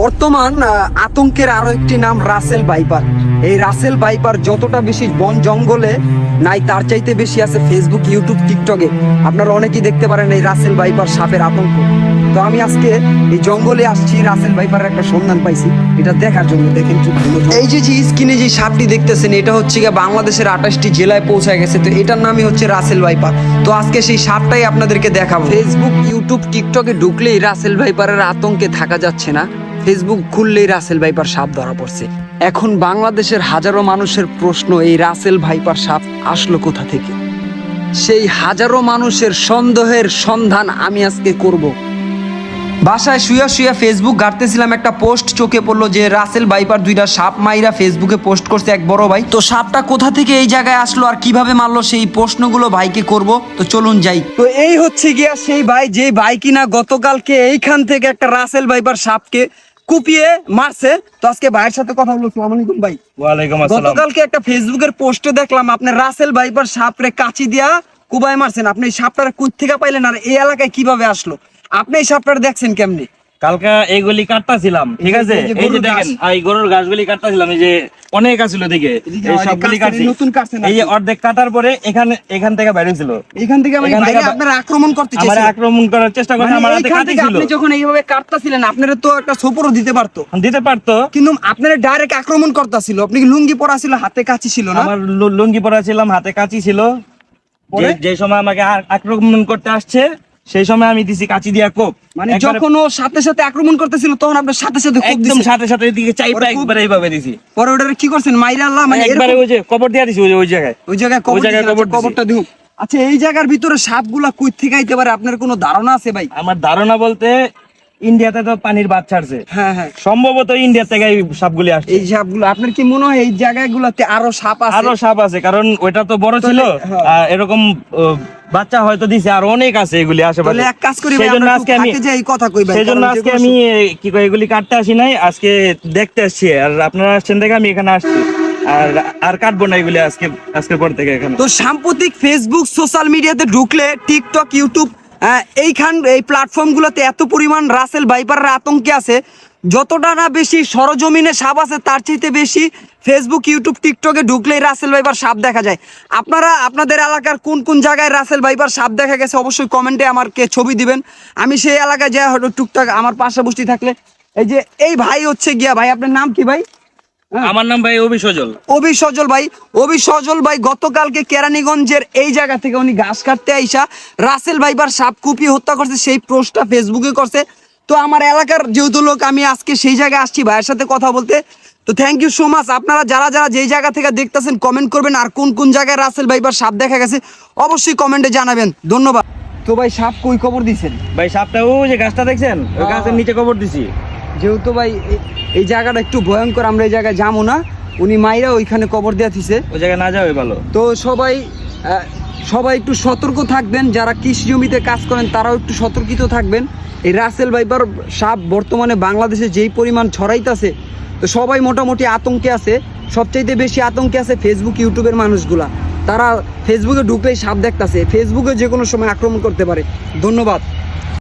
বর্তমান আতঙ্কের আরও একটি নাম রাসেল বাইপার এই রাসেল বাইপার যতটা বেশি বন জঙ্গলে নাই তার চাইতে বেশি আছে ফেসবুক ইউটিউব টিকটকে আপনারা অনেকেই দেখতে পারেন এই রাসেল বাইপার সাপের আতঙ্ক। তো আমি আজকে এই জঙ্গলে আসছি রাসেল বাইপারের একটা সন্ধান পাইছি। এটা দেখার জন্য দেখেন এই যে যে স্ক্রিনে যে সাপটি দেখতেছেন এটা হচ্ছে গিয়ে বাংলাদেশের আঠাশটি জেলায় পৌঁছায় গেছে। তো এটার নামই হচ্ছে রাসেল ভাইপার। তো আজকে সেই সাপটাই আপনাদেরকে দেখাবো। ফেসবুক ইউটিউব টিকটকে ঢুকলেই রাসেল ভাইপারের আতঙ্কে থাকা যাচ্ছে না। ফেসবুক খুললেই রাসেল ভাইপার সাপ ধরা পড়ছে। এখন বাংলাদেশের হাজারো মানুষের প্রশ্ন এই রাসেল ভাইপার সাপ আসলো কোথা থেকে? সেই হাজারো মানুষের সন্দেহের সন্ধান আমি আজকে করব। বাসায় শুয়া শুয়া ফেসবুক ঘাটতেছিলাম, একটা পোস্ট চোখে পড়ল যে রাসেল বাইপার দুইটা সাপ মাইরা ফেসবুকে পোস্ট করছে এক বড় ভাই। তো সাপটা কোথা থেকে এই জায়গায় আসলো আর কীভাবে মারলো সেই প্রশ্নগুলো ভাইকে করব। তো চলুন যাই। তো এই হচ্ছে গিয়া সেই ভাই, যে ভাই কিনা গতকালকে এইখান থেকে একটা রাসেল বাইপার সাপকে কুপিয়ে মারছে। তো আজকে ভাইয়ের সাথে কথা বলব। আসসালামু আলাইকুম ভাই। ওয়ালাইকুম আসসালাম। গতকালকে একটা ফেসবুকের পোস্টে দেখলাম আপনি রাসেল ভাইপার সাপরে কাচি দিয়া কুবায় মারছেন। আপনি এই সাপটার কুই থেকে পাইলেন? আর এই এলাকায় কীভাবে আসলো? আপনি এই সাপটার দেখছেন কেমনি? কালকা এইগুলি কাটতাছিলাম ঠিক আছে? এই যে দেখেন এই গরুর ঘাসগুলি কাটতাছিলাম এই যে অনেক আছিল দিকে এই সবগুলি কাটছি। নতুন কাটছেন এই অর্ধেক কাটার পরে এখানে এখান থেকে বাইরে ছিল এখান থেকে আমি এখান থেকে ভাইকে বা- আপনারা আক্রমণ করতে আমার আক্রমণ করার চেষ্টা আমার হাতে কাটি ছিল আপনি যখন এইভাবে কাটতাছিলেন আপনারা তো একটা সোপরও দিতে পারতো। দিতে পারতো। কিন্তু আপনারা ডাইরেক্ট আক্রমণ করতেছিল। আপনি কি লুঙ্গি পরা ছিল হাতে কাচি ছিল না? আমার লুঙ্গি পরা ছিলাম হাতে কাঁচি ছিল। যে সময় আমাকে আক্রমণ করতে আসছে সেই সময় আমি দিছি কাঁচি দিয়া কোপ। মানে যখন ও সাথে সাথে আক্রমণ করতেছিল তখন আপনার সাথে সাথে একদম সাথে সাথে এদিকে চাইপা একবারে এইভাবে দিছি। পরে ওটারে কি করছেন? মাইরা আল্লাহ মানে একবারে ওই যে কবর দিয়া দিছি ওই যে ওই জায়গায়। ওই জায়গায় কবর ওই জায়গায় কবর আচ্ছা, কবরটা দিউ আচ্ছা এই জায়গার ভিতরে সাপগুলা কই থেকে আইতে পারে? আপনার কোনো ধারণা আছে ভাই? আমার ধারণা বলতে ইন্ডিয়াতে তো পানির বাদ ছাড়ছে। হ্যাঁ হ্যাঁ। সম্ভবত ইন্ডিয়া থেকে এই সাপগুলি আসছে। এই সাপগুলো আপনার কি মনে হয় এই জায়গাগুলোতে আরও সাপ আছে? আরও সাপ আছে কারণ ওইটা তো বড় ছিল হ্যাঁ। আর এরকম বাচ্চা হয়তো দিছে আর অনেক আছে এগুলি আশেপাশে। এক কাজ করি ভাই সেই জন্য আমরা আজকে আমি কথা কই ভাই সেই আজকে আমি কি কয় এগুলি কাটতে আসি নাই আজকে দেখতে আসছি আর আপনারা আসছেন দেখে আমি এখানে আসছি। আর আর কাটবো না এগুলি আজকে আজকের পর থেকে এখানে। তো সাম্প্রতিক ফেসবুক সোশ্যাল মিডিয়াতে ঢুকলে টিকটক ইউটিউব এইখান এই প্ল্যাটফর্মগুলোতে এত পরিমাণ রাসেল বাইপারের আতঙ্কে আছে। যতটা না বেশি সরজমিনে সাপ আছে, তার চাইতে বেশি ফেসবুক ইউটিউব টিকটকে ঢুকলেই রাসেল বাইপার সাপ দেখা যায়। আপনারা, আপনাদের এলাকার কোন কোন জায়গায় রাসেল বাইপার সাপ দেখা গেছে অবশ্যই কমেন্টে আমাকে ছবি দিবেন। আমি সেই এলাকায় যাই, হয়তো টুকটাক আমার পাশাপাশি থাকলে। এই যে, এই ভাই হচ্ছে গিয়া, ভাই, আপনার নাম কি ভাই? আমার নাম ভাই অভি সজল। অভি সজল ভাই অভি সজল ভাই গতকালকে কেরানীগঞ্জের এই জায়গা থেকে উনি ঘাস কাটতে আইসা রাসেল ভাইবার সাপ কুপিয়ে হত্যা করছে সেই পোস্টটা ফেসবুকে করছে। তো আমার এলাকার যেহেতু লোক আমি আজকে সেই জায়গায় আসছি ভাইয়ের সাথে কথা বলতে। তো থ্যাংক ইউ সো মাচ আপনারা যারা যারা যেই জায়গা থেকে দেখতেছেন কমেন্ট করবেন আর কোন কোন জায়গায় রাসেল ভাইবার সাপ দেখা গেছে অবশ্যই কমেন্টে জানাবেন। ধন্যবাদ। তো ভাই সাপ কই খবর দিছেন? ভাই সাপটা ও যে গাছটা দেখছেন? ওই হ্যাঁ। গাছের নিচে কবর দিছি। যেহেতু ভাই এই জায়গাটা একটু ভয়ঙ্কর আমরা এই জায়গায় যাব না। উনি মাইরা ওইখানে কবর দেওয়া থিছে ওই জায়গায় না যাওয়াই ভালো। তো সবাই সবাই একটু সতর্ক থাকবেন। যারা কৃষি জমিতে কাজ করেন তারাও একটু সতর্কিত থাকবেন। এই রাসেল ভাইবার সাপ বর্তমানে বাংলাদেশে যেই পরিমাণ ছড়াইতেছে তো সবাই মোটামুটি আতঙ্কে আছে। সবচাইতে বেশি আতঙ্কে আছে ফেসবুক ইউটিউবের মানুষগুলা। তারা ফেসবুকে ঢুকলেই সাপ দেখতাছে। ফেসবুকে যে কোনো সময় আক্রমণ করতে পারে। ধন্যবাদ।